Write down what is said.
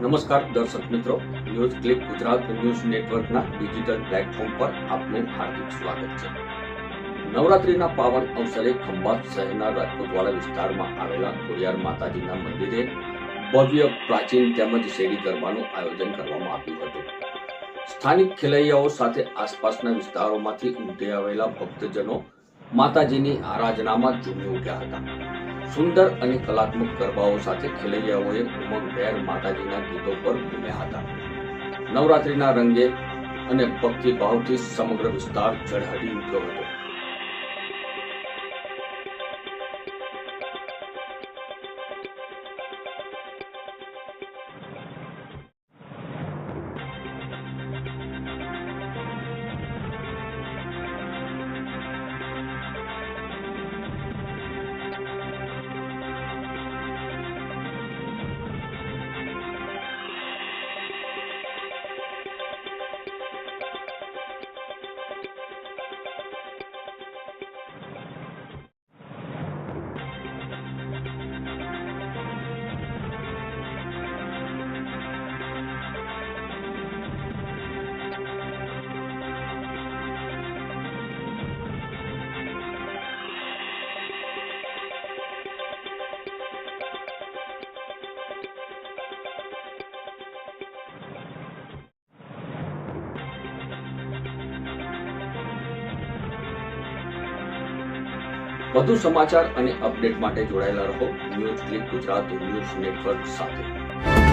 નમસ્કાર, દર્શક મિત્રો. ન્યૂઝ ક્લિક ગુજરાત ન્યૂઝ નેટવર્કના ડિજિટલ પ્લેટફોર્મ પર આપનું હાર્દિક સ્વાગત છે. નવરાત્રીના પાવન અવસરે ખંભાત શહેરના રાજકોટવાળા વિસ્તારમાં આવેલા ખોડિયાર માતાજીના મંદિરે ભવ્ય પ્રાચીન તેમજ શેરી ગરબાનું આયોજન કરવામાં આવ્યું હતું. સ્થાનિક ખેલૈયાઓ સાથે આસપાસના વિસ્તારોમાંથી ઉમટી આવેલા ભક્તજનો માતાજીની આરાધનામાં ઝૂમી ઉઠ્યા હતા. સુંદર અને કલાત્મક ગરબાઓ સાથે ખેલૈયાઓએ ઉમંગભેર માતાજીના ગીતો પર ઘૂમ્યા હતા. નવરાત્રિના રંગે અને ભક્તિભાવથી સમગ્ર વિસ્તાર ઝળહળી ઉઠ્યો હતો. વધુ સમાચાર અને અપડેટ માટે જોડાયેલા રહો news click Gujarat news network સાથે.